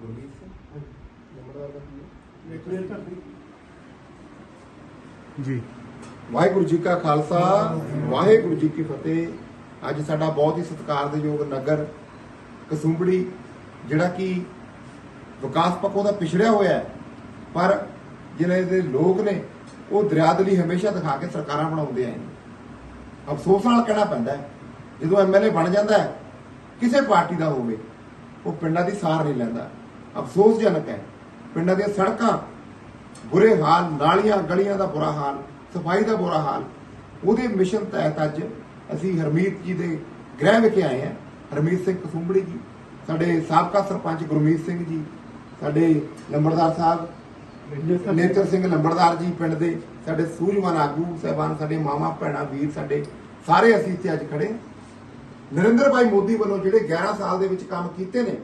ਗੁਰਮੀਤ ਸਿੰਘ ਦਾ clear ਕਰ ਦੇ ਜੀ ਵਾਹਿਗੁਰੂ ਜੀ ਕਾ ਖਾਲਸਾ ਵਾਹਿਗੁਰੂ ਜੀ ਕੀ ਫਤਿਹ ਅੱਜ ਸਾਡਾ ਬਹੁਤ ਹੀ ਸਤਿਕਾਰਯੋਗ ਨਗਰ ਕਸੂੰਬੜੀ ਜਿਹੜਾ ਕਿ ਵਿਕਾਸ ਪੱਖੋਂ ਦਾ ਪਿਛੜਿਆ ਹੋਇਆ ਹੈ ਪਰ ਜਿਹੜੇ ਦੇ ਲੋਕ ਨੇ ਉਹ ਦਰਿਆਦਲੀ ਹਮੇਸ਼ਾ ਦਿਖਾ ਕੇ ਸਰਕਾਰਾਂ ਬਣਾਉਂਦੇ ਆਏ ਨੇ ਅਫਸੋਸ ਨਾਲ ਕਹਿਣਾ ਪੈਂਦਾ ਹੈ ਜਦੋਂ ਐਮਐਲਏ ਬਣ ਜਾਂਦਾ ਹੈ ਕਿਸੇ ਪਾਰਟੀ ਦਾ ਹੋਵੇ ਉਹ ਪਿੰਡਾਂ ਦੀ ਸਾਰ ਨਹੀਂ ਲੈਂਦਾ ਅਫਸੋਸਜਨਕ ਹੈ ਪਿੰਡਾਂ ਦੀਆਂ ਸੜਕਾਂ, ਬੁਰੇ ਹਾਲ, ਨਾਲੀਆਂ, ਗਲੀਆਂ ਦਾ ਬੁਰਾ ਹਾਲ, ਸਫ਼ਾਈ ਦਾ ਬੁਰਾ ਹਾਲ, ਉਹਦੇ ਮਿਸ਼ਨ ਤਹਿਤ ਅੱਜ ਅਸੀਂ ਹਰਮੀਤ ਜੀ ਦੇ ਗ੍ਰਹਿ ਵਿਖੇ ਆਏ ਹਾਂ। ਹਰਮੀਤ ਸਿੰਘ ਕਸੂੰਬੜੀ ਜੀ, ਸਾਡੇ ਸਾਬਕਾ ਸਰਪੰਚ ਗੁਰਮੀਤ ਸਿੰਘ ਜੀ, ਸਾਡੇ ਲੰਬੜਦਾਰ ਸਾਹਿਬ, ਨੇਤਰ ਸਿੰਘ ਲੰਬੜਦਾਰ ਜੀ ਪਿੰਡ ਦੇ, ਸਾਡੇ ਸੂਝਵਾਨ ਆਗੂ ਸਹਿਬਾਨ, ਸਾਡੇ ਮਾਮਾ ਭੈਣਾ, ਵੀਰ, ਸਾਡੇ ਸਾਰੇ ਅਸੀਂ ਇੱਥੇ ਅੱਜ ਖੜੇ ਨਰਿੰਦਰ ਭਾਈ ਮੋਦੀ ਵੱਲੋਂ ਜਿਹੜੇ 11 ਸਾਲ ਦੇ ਵਿੱਚ ਕੰਮ ਕੀਤੇ ਨੇ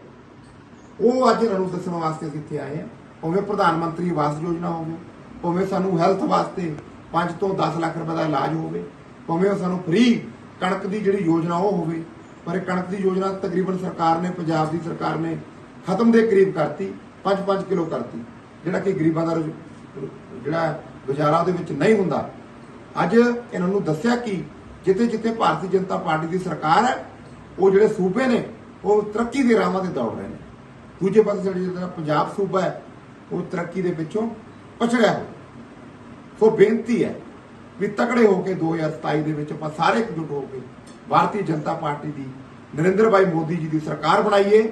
ਉਹ ਅੱਜ ਇਹਨਾਂ ਨੂੰ ਦੱਸਣ ਵਾਸਤੇ ਅਸੀਂ ਇੱਥੇ ਆਏ ਹਾਂ। ਭਾਵੇਂ ਪ੍ਰਧਾਨ ਮੰਤਰੀ ਆਵਾਸ ਯੋਜਨਾ ਹੋਵੇ, ਭਾਵੇਂ ਸਾਨੂੰ ਹੈਲਥ ਵਾਸਤੇ 5 ਤੋਂ 10 ਲੱਖ ਰੁਪਏ ਦਾ ਇਲਾਜ ਹੋਵੇ, ਭਾਵੇਂ ਉਹ ਸਾਨੂੰ ਫ੍ਰੀ ਕਣਕ ਦੀ ਜਿਹੜੀ ਯੋਜਨਾ ਉਹ ਹੋਵੇ, ਪਰ ਇਹ ਕਣਕ ਦੀ ਯੋਜਨਾ ਤਕਰੀਬਨ ਸਰਕਾਰ ਨੇ, ਪੰਜਾਬ ਦੀ ਸਰਕਾਰ ਨੇ ਖਤਮ ਦੇ ਕਰੀਬ ਕਰਤੀ 5-5 ਕਿਲੋ ਕਰਤੀ, ਜਿਹੜਾ ਕਿ ਗਰੀਬਾਂ ਦਾ ਰੁਜ਼- ਜਿਹੜਾ ਗੁਜ਼ਾਰਾ ਉਹਦੇ ਵਿੱਚ ਨਹੀਂ ਹੁੰਦਾ। ਅੱਜ ਇਹਨਾਂ ਨੂੰ ਦੱਸਿਆ ਕਿ ਜਿੱਥੇ ਜਿੱਥੇ ਭਾਰਤੀ ਜਨਤਾ ਪਾਰਟੀ ਦੀ ਸਰਕਾਰ ਹੈ, ਉਹ ਜਿਹੜੇ ਸੂਬੇ ਨੇ, ਉਹ ਤਰੱਕੀ ਦੇ ਰਾਹਾਂ ਤੇ ਦੌੜ ਰਹੇ ਨੇ। ਦੂਜੇ ਪਾਸੇ ਜਿਹੜਾ ਜਿਹੜਾ ਪੰਜਾਬ ਸੂਬਾ ਹੈ, ਉਹ ਤਰੱਕੀ ਦੇ ਪਿੱਛੋਂ ਪਛੜਿਆ ਹੋਇਆ। ਸੋ ਬੇਨਤੀ ਹੈ ਵੀ ਤਕੜੇ ਹੋ ਕੇ 2027 ਦੇ ਵਿੱਚ ਆਪਾਂ ਸਾਰੇ ਇਕਜੁੱਟ ਹੋ ਕੇ ਭਾਰਤੀ ਜਨਤਾ ਪਾਰਟੀ ਦੀ ਨਰਿੰਦਰ ਭਾਈ ਮੋਦੀ ਜੀ ਦੀ ਸਰਕਾਰ ਬਣਾਈਏ,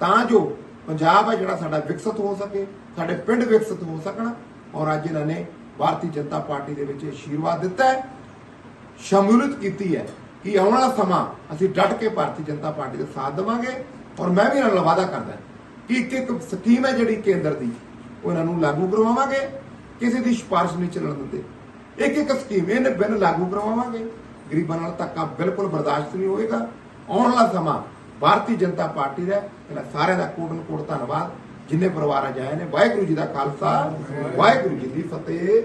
ਤਾਂ ਜੋ ਪੰਜਾਬ ਹੈ ਜਿਹੜਾ ਸਾਡਾ ਵਿਕਸਿਤ ਹੋ ਸਕੇ, ਸਾਡੇ ਪਿੰਡ ਵਿਕਸਿਤ ਹੋ ਸਕਣ ਔਰ ਅੱਜ ਇਹਨਾਂ ਨੇ ਭਾਰਤੀ ਜਨਤਾ ਪਾਰਟੀ ਦੇ ਵਿੱਚ ਆਸ਼ੀਰਵਾਦ ਦਿੱਤਾ ਹੈ। ਸ਼ਮੂਲੀਅਤ ਕੀਤੀ ਹੈ ਕਿ ਆਉਣ ਵਾਲਾ ਸਮਾਂ ਅਸੀਂ ਡਟ ਕੇ ਭਾਰਤੀ ਜਨਤਾ ਪਾਰਟੀ ਦਾ ਸਾਥ ਦੇਵਾਂਗੇ ਔਰ ਮੈਂ ਵੀ ਇਹਨਾਂ ਨਾਲ ਵਾਅਦਾ ਕਰਦਾ ਇੱਕ ਇੱਕ ਸਕੀਮ ਹੈ ਜਿਹੜੀ ਕੇਂਦਰ ਦੀ। ਉਹ ਨੂੰ ਲਾਗੂ ਕਰਵਾਵਾਂਗੇ, ਕਿਸੇ ਦੀ ਸਿਫਾਰਿਸ਼ ਨਹੀਂ ਚੱਲਣ ਦਿੰਦੇ। ਇੱਕ ਇੱਕ ਸਕੀਮ ਇਹਨੇ ਬਿਨ ਲਾਗੂ ਕਰਵਾਵਾਂਗੇ। ਗਰੀਬਾਂ ਨਾਲ ਧੱਕਾ ਬਿਲਕੁਲ ਬਰਦਾਸ਼ਤ ਨਹੀਂ ਹੋਏਗਾ। ਆਉਣ ਵਾਲਾ ਸਮਾਂ ਭਾਰਤੀ ਜਨਤਾ ਪਾਰਟੀ ਦਾ ਇਹਨਾਂ ਸਾਰਿਆਂ ਦਾ ਕੋਟਨ ਕੋਟ ਧੰਨਵਾਦ। ਜਿੰਨੇ ਪਰਿਵਾਰਾਂ ਅੱਜ ਆਏ ਨੇ, ਵਾਹਿਗੁਰੂ ਜੀ ਦਾ ਖਾਲਸਾ, ਵਾਹਿਗੁਰੂ ਜੀ ਦੀ ਫਤਿਹ।